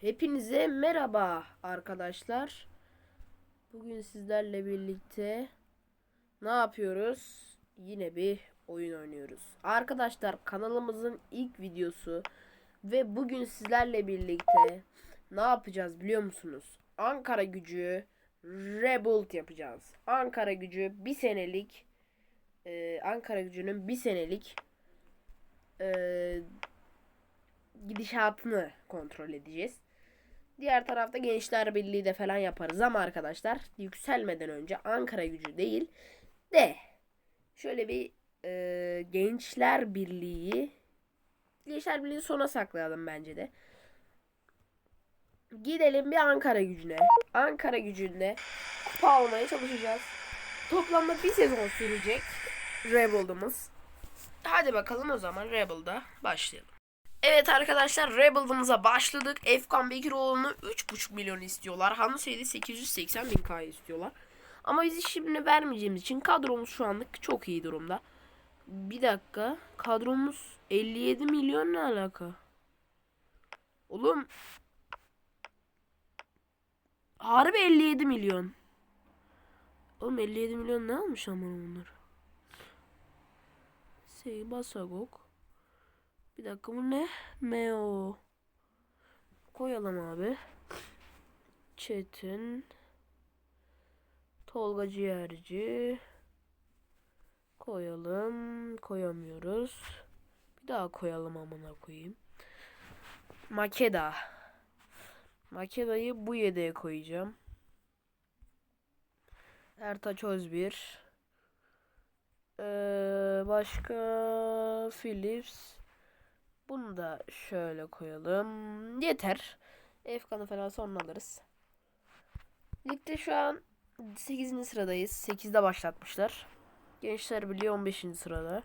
Hepinize merhaba arkadaşlar. Bugün sizlerle birlikte ne yapıyoruz? Yine bir oyun oynuyoruz. Arkadaşlar kanalımızın ilk videosu ve bugün sizlerle birlikte ne yapacağız biliyor musunuz? Ankara gücü Rebuild yapacağız. Ankara gücü bir senelik e, Ankara gücünün bir senelik e, gidişatını kontrol edeceğiz. Diğer tarafta Gençler Birliği de falan yaparız ama arkadaşlar yükselmeden önce Ankara gücü değil de şöyle bir e, Gençler Birliği Gençler Birliği sona saklayalım bence de. Gidelim bir Ankara gücüne. Ankara gücünde kupa almaya çalışacağız. Toplamda bir sezon sürecek Rebuild'ımız. Hadi bakalım o zaman Rebel'da başlayalım. Evet arkadaşlar Rebel'ımıza başladık. Efkan Bekiroğlu'nu 3.5 milyon istiyorlar. Hanuseydi 880 bin K istiyorlar. Ama biz şimdi vermeyeceğimiz için kadromuz şu anlık çok iyi durumda. Bir dakika. Kadromuz 57 milyon ne alaka? Oğlum. Harbi 57 milyon. Oğlum 57 milyon ne almış ama onlar? Şey Basagok. Bir dakika bu ne? Meo. Koyalım abi. Çetin. Tolga Ciğerci. Koyalım. Koyamıyoruz. Bir daha koyalım amına koyayım. Makeda. Makeda'yı bu yedeğe koyacağım. Ertaç Özbir. Ee, başka Philips. Bunu da şöyle koyalım. Yeter. Efkan'ı falan sonra alırız. Ligde şu an 8. sıradayız. 8'de başlatmışlar. Gençler Birliği 15. sırada.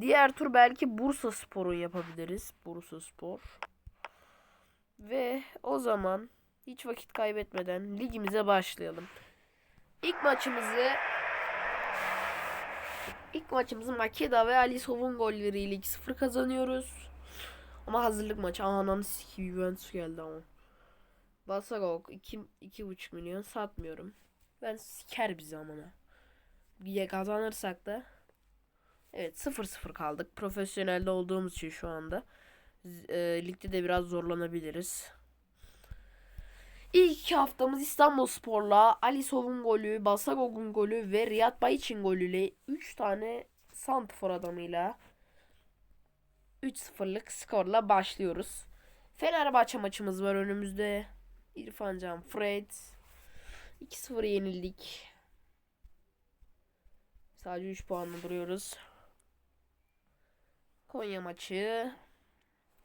Diğer tur belki Bursa Spor'un yapabiliriz. Bursa Spor. Ve o zaman hiç vakit kaybetmeden ligimize başlayalım. İlk maçımızı İlk maçımızı Makeda ve Alisov'un golleriyle 2-0 kazanıyoruz. Ama hazırlık maçı. Ananı siki Juventus geldi ama. Basagok 2,5 milyon satmıyorum. Ben siker bizi amına. Bir kazanırsak da Evet 0-0 kaldık. Profesyonelde olduğumuz için şu anda. E, ligde de biraz zorlanabiliriz. İlk iki haftamız İstanbul Spor'la Alisov'un golü, Basagog'un golü ve Riyad Bayiç'in golüyle 3 tane Santfor adamıyla 3-0'lık skorla başlıyoruz. Fenerbahçe maçımız var önümüzde. İrfan Can, Fred. 2-0 yenildik. Sadece 3 puanla duruyoruz. Konya maçı.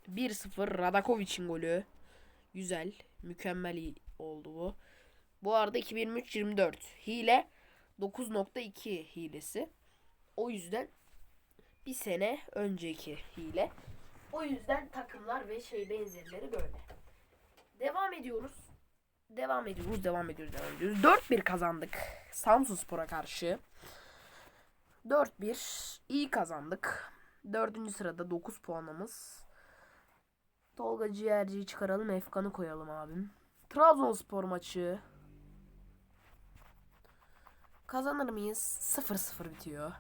1-0 Radakovic'in golü. Güzel. Mükemmel oldu bu. Bu arada 2023-24 hile 9.2 hilesi. O yüzden bir sene önceki hile. O yüzden takımlar ve şey benzerleri böyle. Devam ediyoruz. Devam ediyoruz, devam ediyoruz, devam ediyoruz. 4-1 kazandık Samsunspor'a karşı. 4-1 iyi kazandık. Dördüncü sırada 9 puanımız. Tolga Ciğerci'yi çıkaralım. Efkan'ı koyalım abim. Trabzonspor maçı. Kazanır mıyız? 0-0 bitiyor.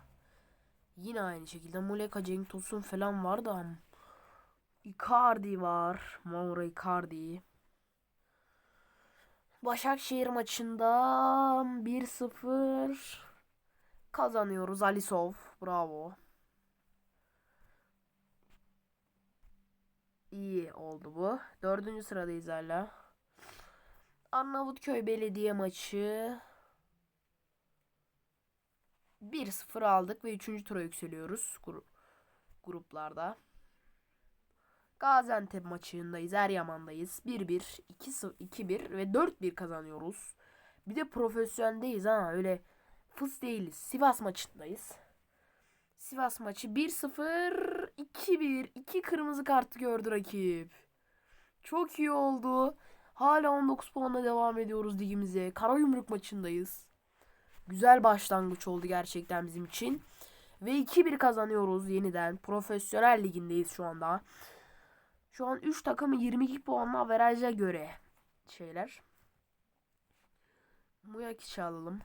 Yine aynı şekilde Muleka Cenk Tosun falan var da Icardi var. Mauro Icardi. Başakşehir maçında 1-0 kazanıyoruz. Alisov. Bravo. İyi oldu bu. Dördüncü sıradayız hala. Arnavutköy Belediye maçı. 1-0 aldık ve 3. tura yükseliyoruz gru gruplarda. Gaziantep maçındayız. Eryaman'dayız. 1-1, 2-1 ve 4-1 kazanıyoruz. Bir de profesyoneldeyiz ha öyle fıs değiliz. Sivas maçındayız. Sivas maçı 1-0 2-1 2 kırmızı kartı gördü rakip. Çok iyi oldu. Hala 19 puanla devam ediyoruz ligimize. Karayumruk maçındayız. Güzel başlangıç oldu gerçekten bizim için. Ve 2-1 kazanıyoruz yeniden. Profesyonel ligindeyiz şu anda. Şu an 3 takımı 22 puanla averaja göre şeyler. Muyakic'i alalım.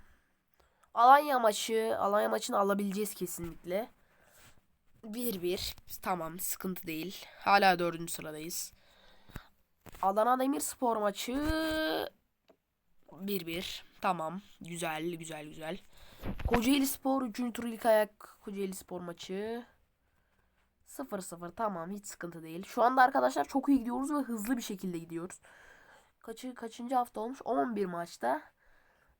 Alanya maçı. Alanya maçını alabileceğiz kesinlikle. 1-1. Tamam sıkıntı değil. Hala 4. sıradayız. Adana Demirspor maçı 1-1. Tamam. Güzel güzel güzel. Kocaeli Spor 3. tur ilk ayak Kocaeli Spor maçı 0-0 tamam hiç sıkıntı değil. Şu anda arkadaşlar çok iyi gidiyoruz ve hızlı bir şekilde gidiyoruz. Kaçı, kaçıncı hafta olmuş? 11 maçta.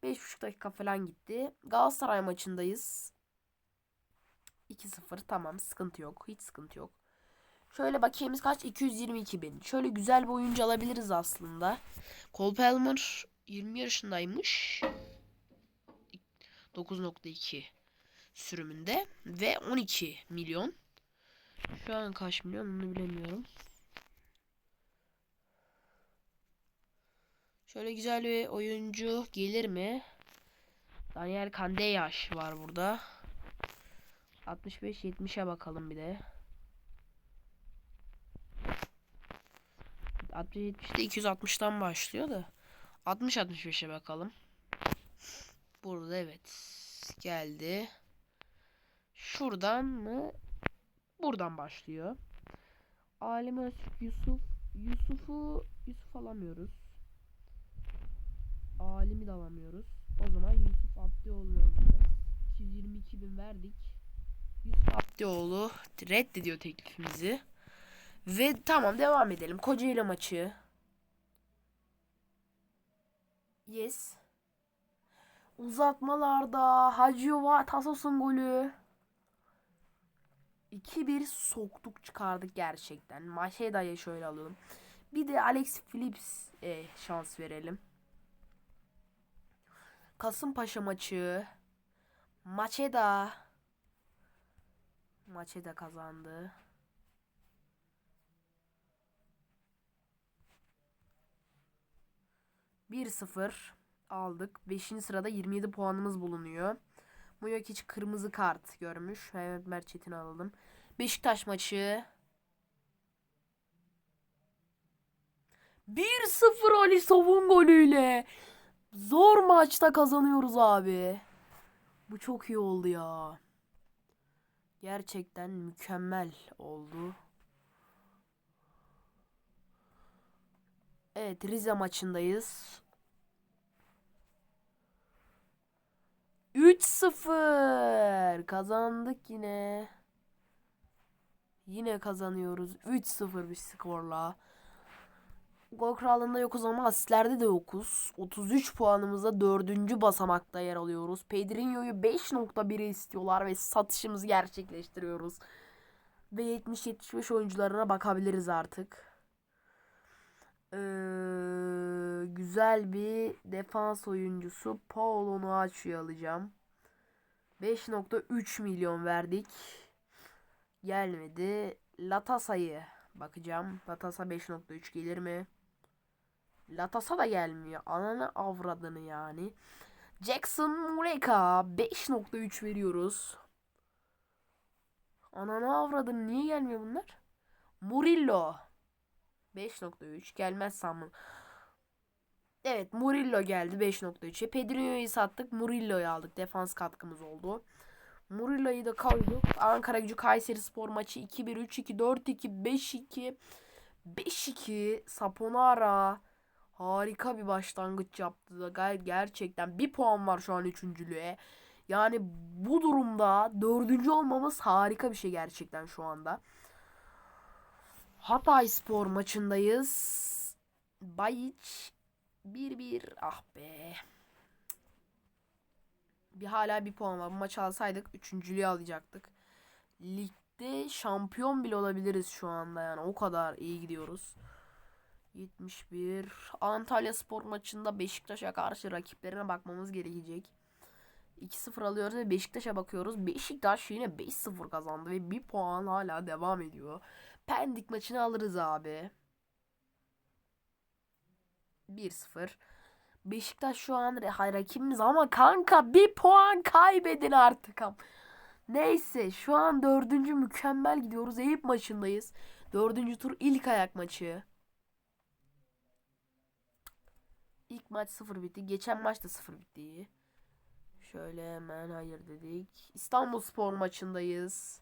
5,5 dakika falan gitti. Galatasaray maçındayız. 2-0 tamam sıkıntı yok. Hiç sıkıntı yok. Şöyle bakiyemiz kaç? 222 bin. Şöyle güzel bir oyuncu alabiliriz aslında. Cole Palmer 20 yaşındaymış. 9.2 sürümünde ve 12 milyon. Şu an kaç milyon onu bilemiyorum. Şöyle güzel bir oyuncu gelir mi? Daniel Kandeyaş var burada. 65-70'e bakalım bir de. 60-70'de 260'tan başlıyor da. 60-65'e bakalım. Burada evet. Geldi. Şuradan mı? Buradan başlıyor. Alim Öztürk Yusuf. Yusuf'u Yusuf alamıyoruz. Alim'i de alamıyoruz. O zaman Yusuf Abdioğlu'nu alacağız. 222 bin verdik. Yusuf Abdioğlu reddediyor teklifimizi. Ve tamam devam edelim. Kocaeli maçı. Yes. Uzatmalarda Hacıova Tasos'un golü. 2-1 soktuk çıkardık gerçekten. Maşeda'ya şöyle alalım. Bir de Alex Phillips e, şans verelim. Kasımpaşa maçı. Maçeda. Maçeda kazandı. Bir sıfır aldık. Beşinci sırada 27 puanımız bulunuyor. Mujokic kırmızı kart görmüş. Mehmet Mert Çetin'i alalım. Beşiktaş maçı. 1-0 Ali Savun golüyle. Zor maçta kazanıyoruz abi. Bu çok iyi oldu ya. Gerçekten mükemmel oldu. Evet Rize maçındayız. 3-0 kazandık yine. Yine kazanıyoruz. 3-0 bir skorla. Gol krallığında yokuz ama asistlerde de yokuz. 33 puanımızda 4. basamakta yer alıyoruz. Pedrinho'yu 5.1'e istiyorlar ve satışımızı gerçekleştiriyoruz. Ve 70-75 oyuncularına bakabiliriz artık. Ee, güzel bir defans oyuncusu Paulo Nuacio'yu alacağım. 5.3 milyon verdik. Gelmedi. Latasa'yı bakacağım. Latasa 5.3 gelir mi? Latasa da gelmiyor. Ananı avradını yani. Jackson Mureka 5.3 veriyoruz. Ananı avradını niye gelmiyor bunlar? Murillo 5.3 gelmez sanmam. Evet Murillo geldi 5.3'e. Pedrinho'yu sattık. Murillo'yu aldık. Defans katkımız oldu. Murillo'yu da koyduk. Ankara gücü Kayseri spor maçı 2-1, 3-2, 4-2, 5-2, 5-2, Saponara. Harika bir başlangıç yaptı da gayet gerçekten bir puan var şu an üçüncülüğe. Yani bu durumda dördüncü olmamız harika bir şey gerçekten şu anda. Hatay Spor maçındayız. Bayiç 1-1 ah be. Bir hala bir puan var. Bu maçı alsaydık üçüncülüğü alacaktık. Ligde şampiyon bile olabiliriz şu anda yani o kadar iyi gidiyoruz. 71 Antalya Spor maçında Beşiktaş'a karşı rakiplerine bakmamız gerekecek. 2-0 alıyoruz ve Beşiktaş'a bakıyoruz. Beşiktaş yine 5-0 kazandı ve bir puan hala devam ediyor. Pendik maçını alırız abi. 1-0. Beşiktaş şu an rakibimiz ama kanka bir puan kaybedin artık. Neyse şu an dördüncü mükemmel gidiyoruz. Eyüp maçındayız. Dördüncü tur ilk ayak maçı. İlk maç 0 bitti. Geçen maç da 0 bitti. Şöyle hemen hayır dedik. İstanbul Spor maçındayız.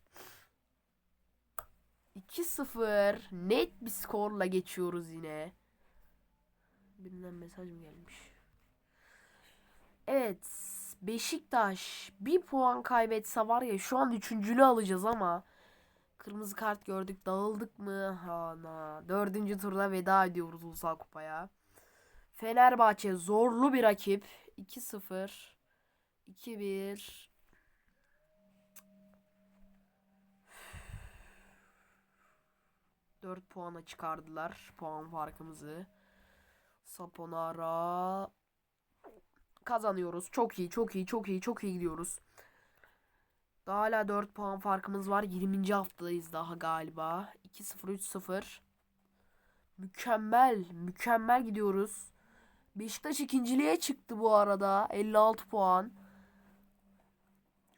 2-0 net bir skorla geçiyoruz yine. Birinden mesaj mı gelmiş? Evet. Beşiktaş bir puan kaybetse var ya şu an üçüncülü alacağız ama kırmızı kart gördük dağıldık mı? Ana. Dördüncü turda veda ediyoruz Ulusal Kupa'ya. Fenerbahçe zorlu bir rakip. 2-0 2-1 4 puana çıkardılar puan farkımızı. Saponara kazanıyoruz. Çok iyi, çok iyi, çok iyi, çok iyi gidiyoruz. Daha hala 4 puan farkımız var. 20. haftadayız daha galiba. 2-0 3-0. Mükemmel, mükemmel gidiyoruz. Beşiktaş ikinciliğe çıktı bu arada. 56 puan.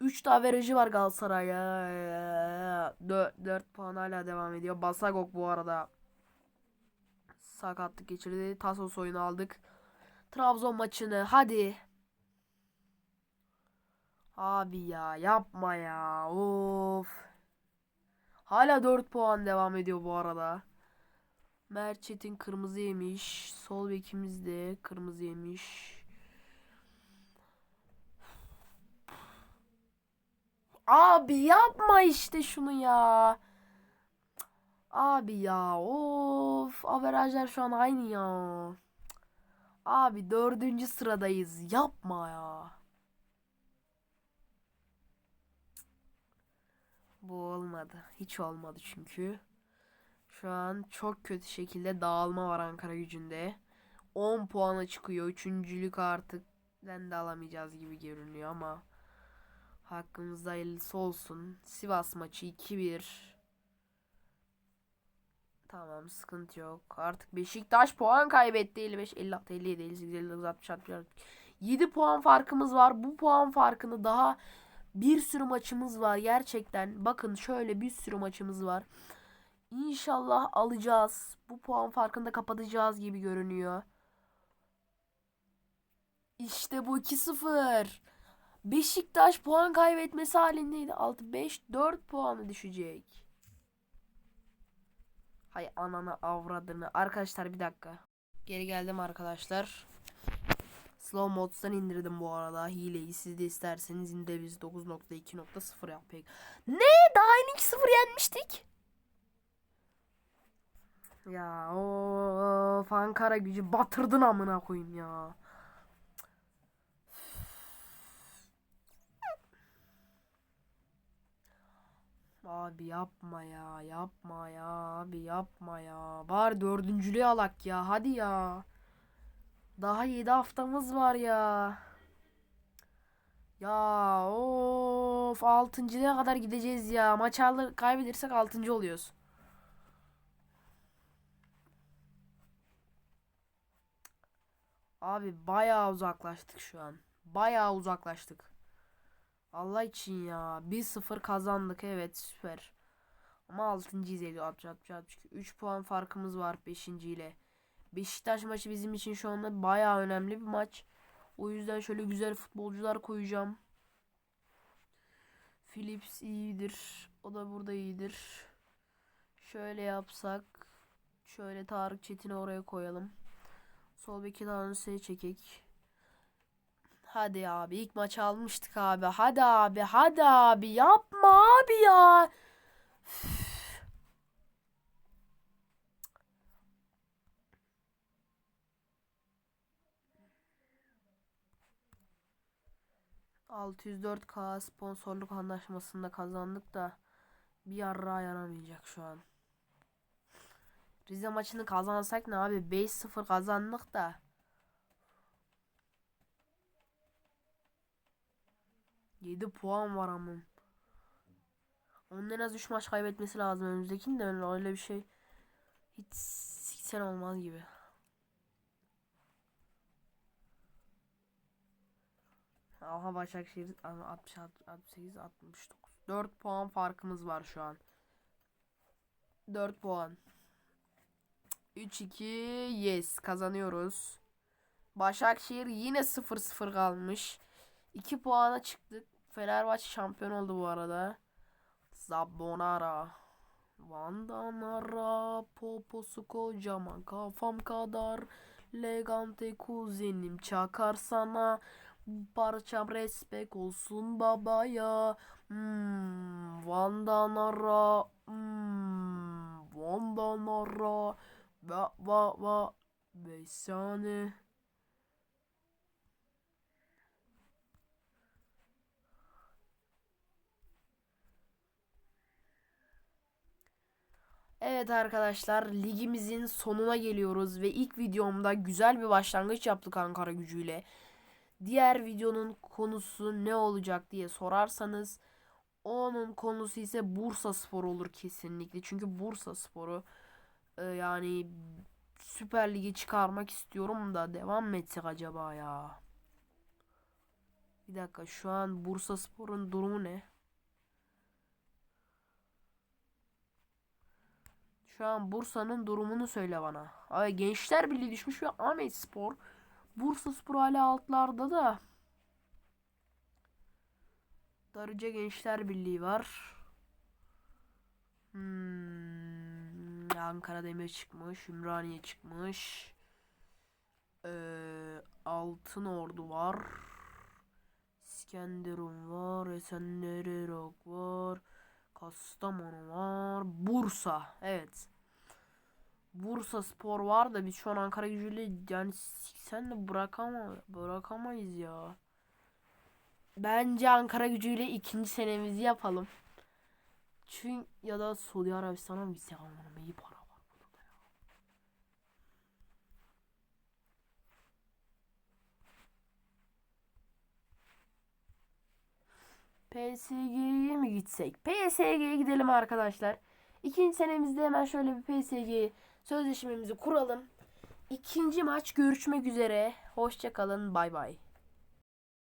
3 daha verajı var Galatasaray'a. 4, 4 puan hala devam ediyor. Basagok bu arada sakatlık geçirdi. Tasos oyunu aldık. Trabzon maçını hadi. Abi ya yapma ya. Of. Hala 4 puan devam ediyor bu arada. Merçet'in kırmızı yemiş. Sol bekimiz de kırmızı yemiş. Abi yapma işte şunu ya. Abi ya of. Averajlar şu an aynı ya. Abi dördüncü sıradayız. Yapma ya. Bu olmadı. Hiç olmadı çünkü. Şu an çok kötü şekilde dağılma var Ankara gücünde. 10 puana çıkıyor. Üçüncülük artık ben de alamayacağız gibi görünüyor ama hakkımızda hayırlısı olsun. Sivas maçı 2-1. Tamam sıkıntı yok. Artık Beşiktaş puan kaybetti. 55, 56, 57, 58, 59, 60, 61. 7 puan farkımız var. Bu puan farkını daha bir sürü maçımız var gerçekten. Bakın şöyle bir sürü maçımız var. İnşallah alacağız. Bu puan farkını da kapatacağız gibi görünüyor. İşte bu 2-0. Beşiktaş puan kaybetmesi halindeydi. 6 5 4 puanı düşecek. Hay anana avradını. Arkadaşlar bir dakika. Geri geldim arkadaşlar. Slow moddan indirdim bu arada hileyi. Siz de isterseniz indiririz 9.2.0 yapayım. Ne? Daha yeni 2-0 yenmiştik. Ya o Ankara gücü batırdın amına koyayım ya. Abi yapma ya yapma ya abi yapma ya. Bari dördüncülüğü alak ya hadi ya. Daha 7 haftamız var ya. Ya of 6.lığa kadar gideceğiz ya. Maç alır kaybedersek 6. oluyoruz. Abi bayağı uzaklaştık şu an. Bayağı uzaklaştık. Allah için ya. 1-0 kazandık evet süper. Ama 6.yiz 50 60 60 62. 3 puan farkımız var 5. ile. Beşiktaş maçı bizim için şu anda bayağı önemli bir maç. O yüzden şöyle güzel futbolcular koyacağım. Philips iyidir. O da burada iyidir. Şöyle yapsak. Şöyle Tarık Çetin'i oraya koyalım. Sol beki Tanrı'ya çekek. Hadi abi ilk maç almıştık abi. Hadi abi hadi abi yapma abi ya. Üf. ...604k sponsorluk anlaşmasında kazandık da... ...bir yarrağa yaramayacak şu an. Rize maçını kazansak ne abi? 5-0 kazandık da... Yedi puan var amın. Onun en az 3 maç kaybetmesi lazım önümüzdekinin de öyle, bir şey hiç siksen olmaz gibi. Aha Başakşehir 66 68 69. 4 puan farkımız var şu an. 4 puan. 3-2 yes kazanıyoruz. Başakşehir yine 0-0 kalmış. 2 puana çıktık. Fenerbahçe şampiyon oldu bu arada. Zabonara. Vandanara poposu kocaman kafam kadar Legante kuzenim çakar sana parçam respek olsun babaya hmm, Vandanara hmm, Vandanara va va va Beysane Evet arkadaşlar ligimizin sonuna geliyoruz ve ilk videomda güzel bir başlangıç yaptık Ankara gücüyle. Diğer videonun konusu ne olacak diye sorarsanız onun konusu ise Bursa Spor olur kesinlikle. Çünkü Bursa Spor'u e, yani Süper Lig'e çıkarmak istiyorum da devam mı etsek acaba ya? Bir dakika şu an Bursa Spor'un durumu ne? Şu an Bursa'nın durumunu söyle bana. Ay Gençler Birliği düşmüş ve Ahmet Spor. Bursa Spor hala altlarda da. Darıca Gençler Birliği var. Hmm, Ankara Demir çıkmış. Ümraniye çıkmış. Ee, Altın Ordu var. İskenderun var. Esenlererok var. Kastamonu var. Bursa. Evet. Bursa Spor var da biz şu an Ankara gücüyle yani sen de bırakama bırakamayız ya. Bence Ankara gücüyle ikinci senemizi yapalım. Çünkü ya da Suudi Arabistan'a gitsek aman iyi para var burada ya. PSG'ye mi gitsek? PSG'ye gidelim arkadaşlar. İkinci senemizde hemen şöyle bir PSG sözleşmemizi kuralım. İkinci maç görüşmek üzere. Hoşçakalın. Bay bay.